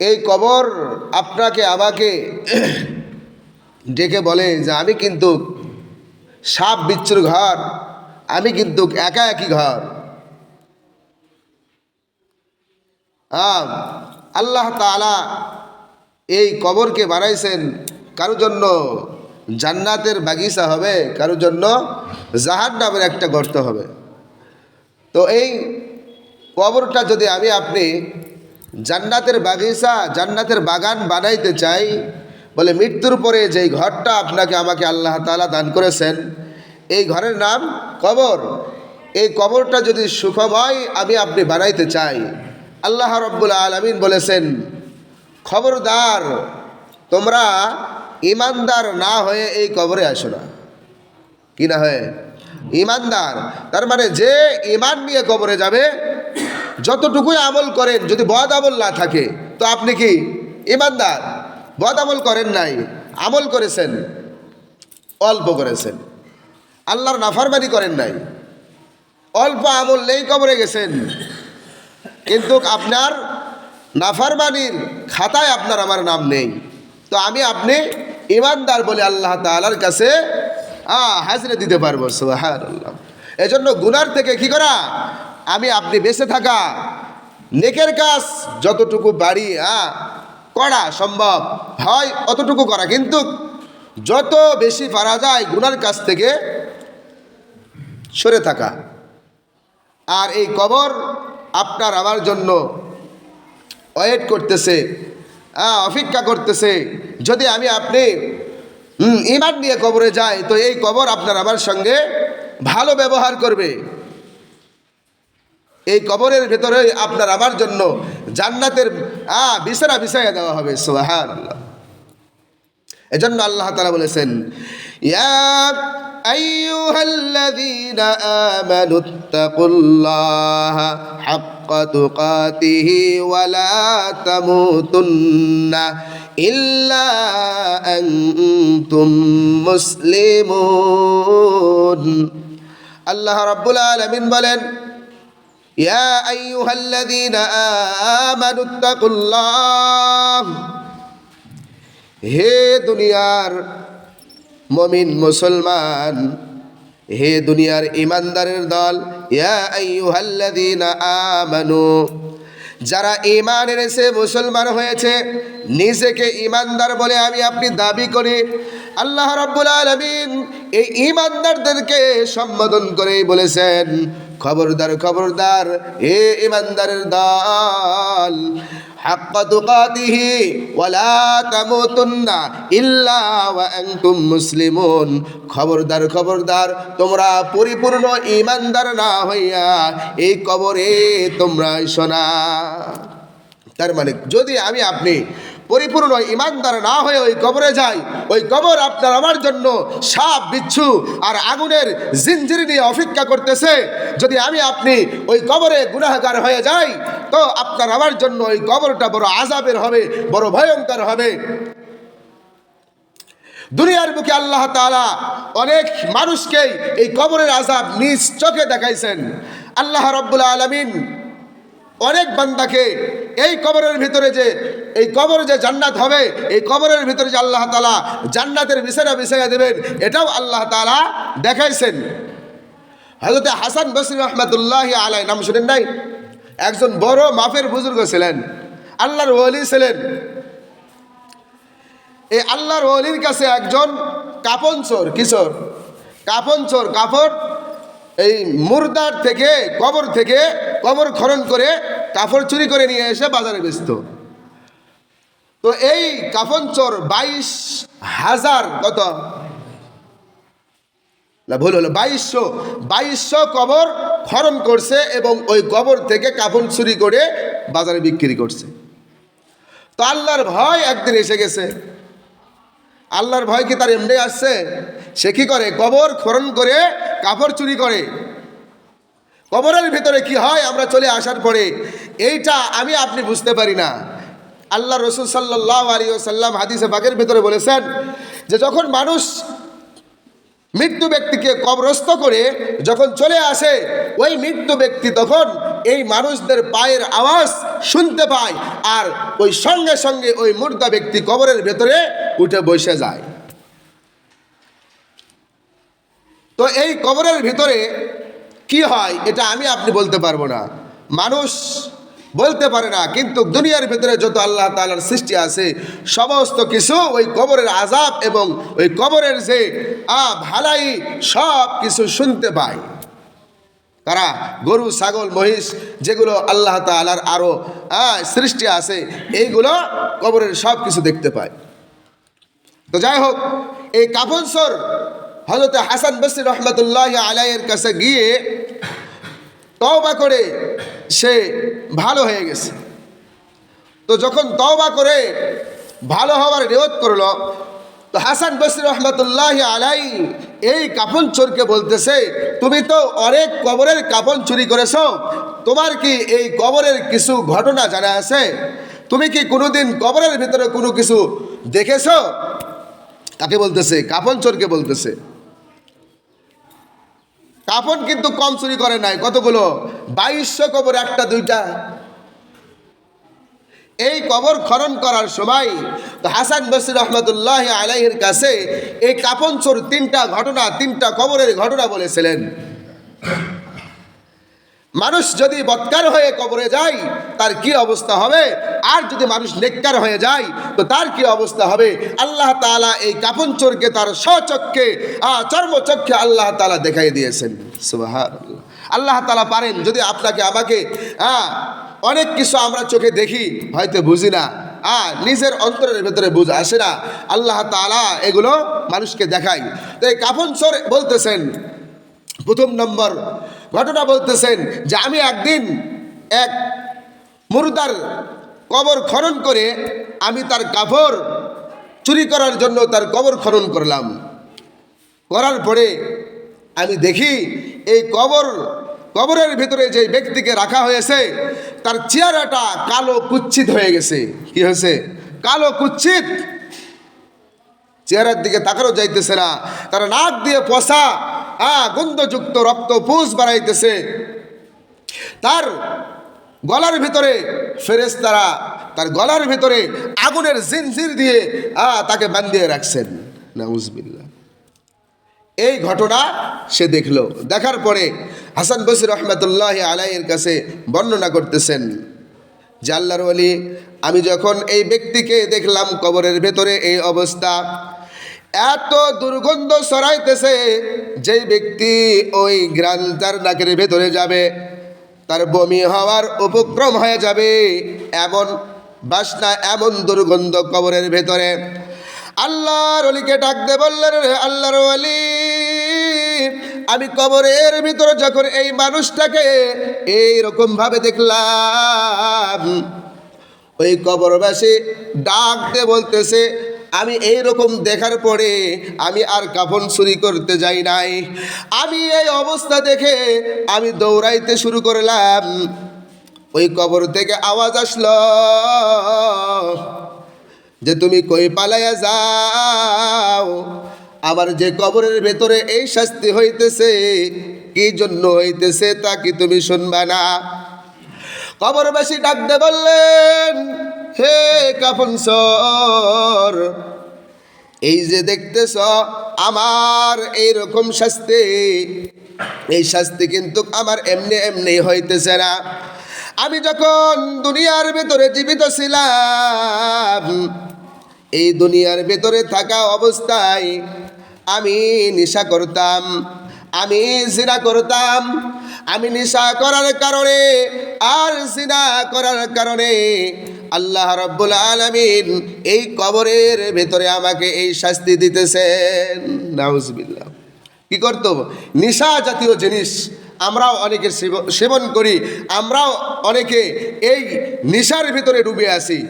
এই কবর আপনাকে, আমাকে ডেকে বলে যে আমি কিন্তু সাপ বিচ্ছুর ঘর, আমি কিন্তু একা একই ঘর। আল্লাহ তাআলা এই কবরকে বানাইছেন কারোর জন্য জান্নাতের বাগিচা হবে, কারোর জন্য জাহার নামের একটা গর্ত হবে। তো এই কবরটা যদি আমি আপনি জান্নাতের বাগিচা, জান্নাতের বাগান বানাইতে চাই। বলে মৃত্যুর পরে যেই ঘরটা আপনাকে, আমাকে আল্লাহ তালা দান করেছেন, এই ঘরের নাম কবর। এই কবরটা যদি সুখময় আমি আপনি বানাইতে চাই। আল্লাহ রব্বুল আলমিন বলেছেন, খবরদার, তোমরা ইমানদার না হয়ে এই কবরে আসো না। কি না হয়ে? ইমানদার তার মানে যে ইমান নিয়ে কবরে যাবে যতটুকুই আমল করেন, যদি বদ আমল না থাকে, তো আপনি কি ইমানদার? বদ আমল করেন নাই, আমল করেছেন, অল্প করেছেন। আল্লাহর নাফারমানি করেন নাই। অল্প আমল নেই, কবরে গেছেন। কিন্তু আপনার নাফারমানির খাতায় আপনার আমার নাম নেই। তো আমি আপনি ইমানদার বলে আল্লাহ তালার কাছে হাজরে দিতে পারব সুহার আল্লাহ এজন্য গুনার থেকে কি করা? আমি আপনি বেঁচে থাকা। নেকের কাজ যতটুকু বাড়ি হ্যাঁ করা সম্ভব হয় অতটুকু করা। কিন্তু যত বেশি পারা যায় গুনার কাছ থেকে সরে থাকা। আর এই কবর আপনার আমার জন্য ওয়েট করতেছে হ্যাঁ, অপেক্ষা করতেছে। যদি আমি আপনি ইমান নিয়ে কবরে যাই তো এই কবর আপনার আমার সঙ্গে ভালো ব্যবহার করবে। এই কবরের ভেতরে আপনার আমার জন্য জান্নাতের আ বিছানা বিছাইয়া দেওয়া হবে সোহান এজন্য আল্লাহ তালা বলেছেন ইয়া أيها الذين آمنوا اتقوا الله حق تقاته ولا تموتن إلا أنتم مسلمون আল্লাহ রাব্বুল আলামিন বলেন ইয়া আইয়ুহাল্লাযীনা আমানু তাকুল্লাহ হে দুনিয়ার মমিন মুসলমান, হে দুনিয়ার ইমানদারের দল, ইয়া আমানু। যারা ইমান এনেছে, মুসলমান হয়েছে, নিজেকে ইমানদার বলে আমি আপনি দাবি করি। আল্লাহ রাব্বুল আলামিন এই ইমানদারদেরকে সম্বোধন করে বলেছেন খবরদার খবরদার, হে ইমানদারের দল তামুতুন্না ইল্লা ওয়া মুসলিমুন। খবরদার খবরদার, তোমরা পরিপূর্ণ ইমানদার না হইয়া এই কবরে তোমরা শোনা তার মানে যদি আমি আপনি পরিপূর্ণ ইমানদার না হয়ে ওই কবরে যাই ওই কবর আপনার আমার জন্য সাপ, বিচ্ছু আর আগুনের জিঞ্জির নিয়ে অপেক্ষা করতেছে। যদি আমি আপনি ওই কবরে গুনাহগার হয়ে যাই, তো আপনার আমার জন্য ওই কবরটা বড় আজাবের হবে, বড় ভয়ঙ্কর হবে। দুনিয়ার বুকে আল্লাহ তাআলা অনেক মানুষকেই এই কবরের আজাব নিজ চোখে দেখাইছেন। আল্লাহ রব্বুল আলমিন অনেক বান্দাকে এই কবরের ভিতরে যে এই কবর যে জান্নাত হবে, এই কবরের ভিতরে যে আল্লাহ তালা জান্নাতের বিছানা বিছাইয়া দেবেন, এটাও আল্লাহ তালা দেখাইছেন। হজরত হাসান বসরি রহমতুল্লাহ আলাই নাম শুনেন নাই? একজন বড় মাফের বুজুর্গ ছিলেন, আল্লাহর ওলি ছিলেন। এই আল্লাহর ওলির কাছে একজন কাপন চোর কিশোর কাপন চোর কাপড় এই মুর্দার থেকে, কবর থেকে কবর খনন করে কাপড় চুরি করে নিয়ে এসে বাজারে বেচত। তো এই কাফন চোর বাইশ হাজার কত? না, ভুল হলো, বাইশশো। বাইশশো কবর খনন করছে এবং ওই কবর থেকে কাফন চুরি করে বাজারে বিক্রি করছে। তো আল্লাহর ভয় একদিন এসে গেছে। আল্লাহর ভয় কি তার এমনি আসছে? সে কি করে? কবর খনন করে কাপড় চুরি করে। কবরের ভিতরে কি হয়? আমরা চলে আসার পরে। এইটা আমি, আপনি বুঝতে পারি না। আল্লাহ রসুল সাল্লাহ আলী সাল্লাম হাদিসে বাগের ভিতরে বলেছেন যে যখন মানুষ মৃত্যু ব্যক্তিকে কবরস্থ করে যখন চলে আসে, ওই মৃত্যু ব্যক্তি তখন এই মানুষদের পায়ের আওয়াজ শুনতে পায় আর ওই সঙ্গে সঙ্গে ওই মুর্দা ব্যক্তি কবরের ভেতরে উঠে বসে যায়। তো এই কবরের ভিতরে কি হয়, এটা আমি আপনি বলতে পারব না। মানুষ বলতে পারে না, কিন্তু দুনিয়ার ভিতরে যত আল্লাহ তালার সৃষ্টি আছে, সমস্ত কিছু ওই কবরের আজাব এবং ওই কবরের যে আ ভালাই সব কিছু শুনতে পায়। তারা গরু, ছাগল, মহিষ যেগুলো আল্লাহ তালার আরও সৃষ্টি আছে, এইগুলো কবরের সব কিছু দেখতে পায়। তো যাই হোক, এই কাপনসর হজরত হাসান বসির রহমতুল্লাহ আলাইয়ের কাছে গিয়ে তওবা করে সে ভালো হয়ে গেছে। তো যখন তওবা করে ভালো হওয়ার নিয়ত করল, তো হাসান বসির রহমতুল্লাহ আলাই এই কাপন চোরকে বলতেছে, তুমি তো অনেক কবরের কাপন চুরি করেছ, তোমার কি এই কবরের কিছু ঘটনা জানা আছে? তুমি কি কোনোদিন কবরের ভিতরে কোনো কিছু দেখেছ? তাকে বলতেছে কাপন চোরকে বলতেছে কাপন কিন্তু কম চুরি করে নাই। কতগুলো? বাইশশো কবর, একটা, দুইটা। এই কবর খনন করার সময় হাসান বসির রহমতুল্লাহ আলাইহির কাছে এই কাপন চোর তিনটা ঘটনা, তিনটা কবরের ঘটনা বলেছিলেন। মানুষ যদি বৎকার হয়ে কবরে যায়, তার কি অবস্থা হবে? আর যদি মানুষ নেককার হয়ে যায়, তো তার কি অবস্থা হবে? আল্লাহ তাআলা এই কাপন চোরকে তার স্বচক্ষে চর্মচক্ষে আল্লাহ তাআলা দেখাই দিয়েছেন। আল্লাহ তাআলা পারেন, যদি আপনাকে, আমাকে হ্যাঁ অনেক কিছু আমরা চোখে দেখি, হয়তো বুঝি না। হ্যাঁ নিজের অন্তরের ভেতরে বুঝ, আসে না। আল্লাহ তাআলা এগুলো মানুষকে দেখায়। তো এই কাপন চোর বলতেছেন, প্রথম নম্বর ঘটনা বলতেছেন যে আমি একদিন এক মুর্দার কবর খনন করে আমি তার কাপড় চুরি করার জন্য তার কবর খনন করলাম। করার পরে আমি দেখি এই কবর, কবরের ভিতরে যে ব্যক্তিকে রাখা হয়েছে, তার চেহারাটা কালো কুচ্ছিত হয়ে গেছে। কি হয়েছে? কালো কুচ্ছিত। চেহারার দিকে তাকানো যাইতেছে না। তারা নাক দিয়ে পশা হ্যাঁ গন্ধযুক্ত রক্ত পুষ বাড়াইতেছে তার গলার ভিতরে ফেরেস্তারা তার গলার ভিতরে আগুনের জিনজির দিয়ে আহ, তাকে বান্ধিয়ে রাখছেন। নাউজবিল্লা এই ঘটনা সে দেখল। দেখার পরে হাসান বসির রহমতুল্লাহ আলাইয়ের কাছে বর্ণনা করতেছেন যে আল্লাহর ওলি আমি যখন এই ব্যক্তিকে দেখলাম কবরের ভেতরে এই অবস্থা এত দুর্গন্ধ সরাইতেছে যেই ব্যক্তি ওই গ্রান তার নাকের ভেতরে যাবে, তার বমি হওয়ার উপক্রম হয়ে যাবে এমন বাসনা, এমন দুর্গন্ধ কবরের ভেতরে। আল্লাহর অলিকে ডাকতে বললেন আল্লাহর অলি, আমি কবরের ভিতরে যখন এই মানুষটাকে এইরকম ভাবে দেখলাম, ওই কবরবাসী ডাকতে বলতেছে আমি এই রকম দেখার পরে আমি আর কাফন চুরি করতে যাই নাই। আমি এই অবস্থা দেখে আমি দৌড়াইতে শুরু করলাম। ওই কবর থেকে আওয়াজ আসলো যে তুমি কই পালাইয়া যাও? আবার যে কবরের ভেতরে এই শাস্তি হইতেছে, কি জন্য হইতেছে তা কি তুমি শুনবা না? কবরবাসী ডাকতে বললেন হে কাফন সর। এই যে দেখতেছ, আমার এই রকম শাস্তি। এই শাস্তি কিন্তু আমার এমনি এমনি হইতেছে না। আমি যখন দুনিয়ার ভেতরে জীবিত ছিলাম, এই দুনিয়ার ভেতরে থাকা অবস্থায় আমি নেশা করতাম। আমি জিনা করতাম, আমি নিশা করার কারণে আর জিনা করার কারণে আল্লাহ রব্বুল আলমিন এই কবরের ভেতরে আমাকে এই শাস্তি দিতেছেন। নাউজবিল্লাহ। কি করতো? নিশা জাতীয় জিনিস আমরাও অনেকে সেব- সেবন করি, আমরাও অনেকে এই নেশার ভিতরে ডুবে আছি।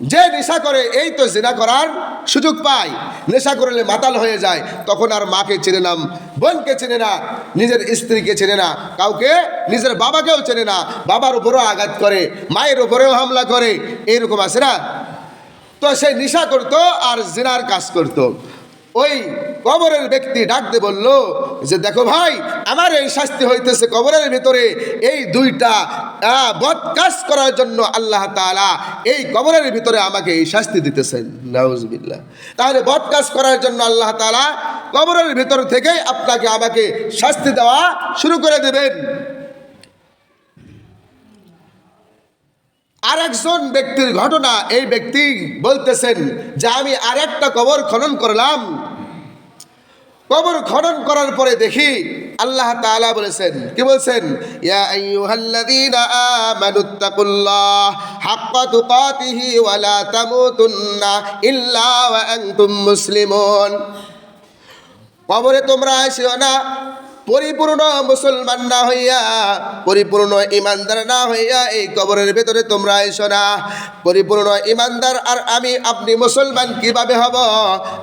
যে নেশা করে, এই তো জেনা করার সুযোগ পায়। নেশা করলে মাতাল হয়ে যায়, তখন আর মাকে চেনে না, বোনকে চেনে না, নিজের স্ত্রীকে চেনে না, কাউকে, নিজের বাবাকেও চেনে না, বাবার উপরেও আঘাত করে, মায়ের উপরেও হামলা করে এইরকম আছে না? তো সে নেশা করতো আর জেনার কাজ করতো। ওই কবরের ব্যক্তি ডাকতে বলল যে দেখো ভাই, আমার এই শাস্তি হইতেছে কবরের ভিতরে। এই দুইটা বদ কাজ করার জন্য আল্লাহ তাআলা এই কবরের ভিতরে আমাকে এই শাস্তি দিতেছেন। নাউজবিল্লাহ। তাহলে বদ কাজ করার জন্য আল্লাহ তাআলা কবরের ভিতর থেকেই আপনাকে আমাকে শাস্তি দেওয়া শুরু করে দেবেন। আর একজন ব্যক্তির ঘটনা এই ব্যক্তি বলতেছেন যে আমি আর একটা কবর খনন করলাম। কবর খনন করার পরে দেখি আল্লাহ তালা বলেছেন কি বলছেন? কবরে তোমরা আসিও না। পরিপূর্ণ মুসলমান না হইয়া, পরিপূর্ণ ইমানদার না হইয়া এই কবরের ভেতরে তোমরা এসো না। পরিপূর্ণ ইমানদার, আর আমি, আপনি মুসলমান কীভাবে হব?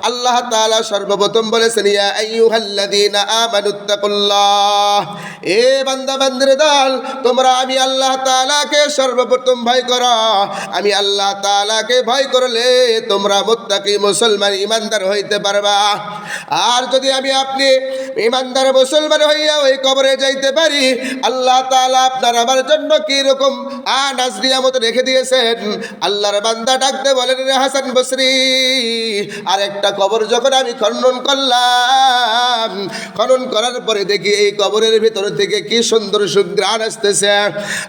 আল্লাহ তাআলা সর্বপ্রথম বলেছেন, ইয়া আইয়ুহাল্লাযীনা এ বান্দা, বান্দির দল, তোমরা আমি আল্লাহ তাআলাকে সর্বপ্রথম ভয় করো। আমি আল্লাহ তাআলাকে ভয় করলে তোমরা মুত্তাকি মুসলমান ইমানদার হইতে পারবা। আর যদি আমি আপনি ইমানদার মুসলমান হইয়া ওই কবরে যাইতে পারি। আল্লাহ তাআলা আপনার আমার জন্য কি রকম আ নাজরিয়া মতো রেখে দিয়েছেন। আল্লাহর বান্দা ডাকতে বলেন, রে হাসান বসরি আর একটা কবর যখন আমি খনন করলাম, খনন করার পরে দেখি এই কবরের ভিতর থেকে কি সুন্দর সুগ্রাণ আসতেছে।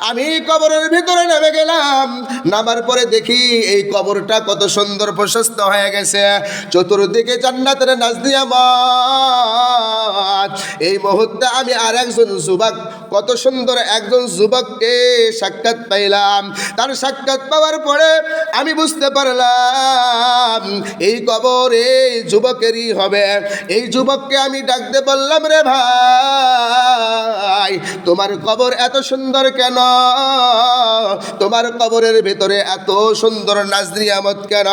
আমি কবরের ভিতরে নেমে গেলাম। নামার পরে দেখি এই কবরটা কত সুন্দর প্রশস্ত হয়ে গেছে। চতুর্দিকে জান্নাতের নাজদিয়া মাঠ এই মুহূর্তে আমি আর একজন যুবক, কত সুন্দর একজন যুবককে সাক্ষাৎ পাইলাম। তার সাক্ষাৎ পাওয়ার পরে আমি বুঝতে পারলাম, এই কবর এই যুবকেরই হবে। এই যুবককে আমি ডাকতে বললাম, রে ভাই, তোমার কবর এত সুন্দর কেন? তোমার কবরের ভেতরে এত সুন্দর নাজরিয়ামত কেন?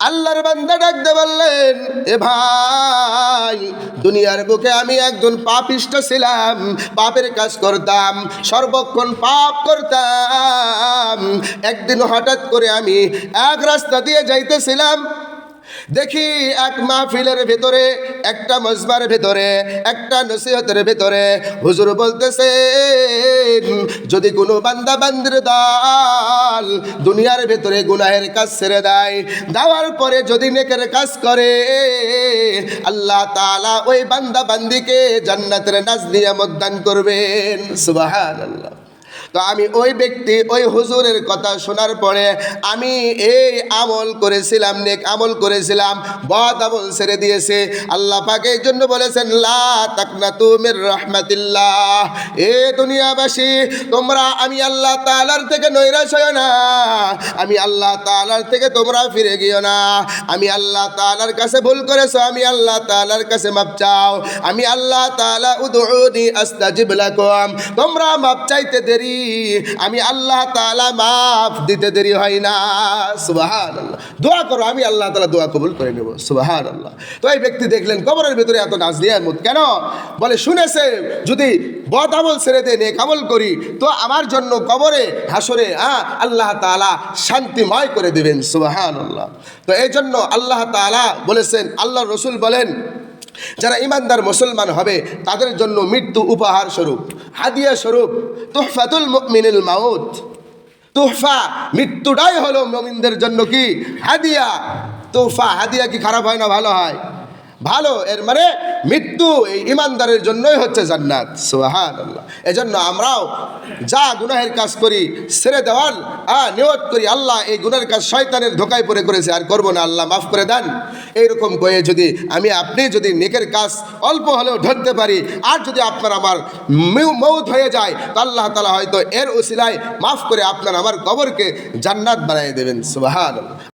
আল্লাহর বান্দা ডাকতে বললেন, এ ভাই, দুনিয়ার বুকে আমি একজন পাপিষ্ট ছিলাম। পাপের কাজ করতাম, সর্বক্ষণ পাপ করতাম। একদিন হঠাৎ করে আমি এক রাস্তা দিয়ে যাইতেছিলাম দেখি এক মাহফিলের ভেতরে, একটা মজবার ভেতরে, একটা নসিহতের ভেতরে। হুজুর বলতেছে, যদি কোনো বান্দা বান্দির দল দুনিয়ার ভেতরে গুনাহের কাজ ছেড়ে দেয়, দেওয়ার পরে যদি নেকের কাজ করে, আল্লাহ তাআলা ওই বান্দা বান্দিকে জান্নাতের নাজ নিয়ামত দান করবেন। সুবহানাল্লাহ। তো আমি ওই ব্যক্তি, ওই হুজুরের কথা শোনার পরে আমি এই আমল করেছিলাম, নেক আমল করেছিলাম, বদ আমল ছেড়ে দিয়েছে। আল্লাহ পাকে এই জন্য বলেছেন, লা তাকনা তুমির রহমাতিল্লাহ। এ দুনিয়াবাসী, তোমরা, আমি আল্লাহ তাআলার থেকে নৈরাশ হয় না। আমি আল্লাহ তাআলার থেকে তোমরা ফিরে গিয়েও না। আমি আল্লাহ তালার কাছে ভুল করেছ, আমি আল্লাহ তাআলার কাছে মাপ চাও। আমি আল্লাহ তাআলা উদউনি আস্তাজিব লাকুম। তোমরা মাপ চাইতে দেরি আমি আল্লাহ তাআলা মাফ দিতে দেরি হয় না। সুবহানাল্লাহ। দোয়া করো, আমি আল্লাহ তালা দোয়া কবুল করে নেব। সুবহানাল্লাহ। তো এই ব্যক্তি দেখলেন, কবরের ভিতরে এত নাজ নিয়ামত কেন? বলে, শুনেছে, যদি বদ আমল ছেড়ে দিয়ে নেক আমল করি, তো আমার জন্য কবরে, হাসরে হ্যাঁ আল্লাহ তাআলা শান্তিময় করে দেবেন। সুবাহান আল্লাহ তো এই জন্য আল্লাহ তাআলা বলেছেন আল্লাহ রসুল বলেন যারা ইমানদার মুসলমান হবে, তাদের জন্য মৃত্যু উপহার স্বরূপ। হাদিয়া স্বরূপ, তোহফাতুল মিনিল মাউত। তোহফা, মৃত্যুটাই হলো মমিনদের জন্য কি? হাদিয়া। তোহফা, হাদিয়া কি খারাপ হয় না ভালো হয়? ভালো, এর মানে মৃত্যু এই ইমানদারের জন্যই হচ্ছে জান্নাত। সোহান এজন্য আমরাও যা গুনাহের কাজ করি, ছেড়ে দেওয়ার নিয়ত করি, আল্লাহ এই গুনাহের কাজ শয়তানের ধোকায় পড়ে করেছে, আর করব না, আল্লাহ মাফ করে দেন। এইরকম কয়ে যদি আমি আপনি যদি নেকের কাজ অল্প হলেও ধরতে পারি, আর যদি আপনার আমার মৌত হয়ে যায়, তো আল্লাহ তালা হয়তো এর ওসিলায় মাফ করে আপনার আমার কবরকে জান্নাত বানিয়ে দেবেন। সুবাহান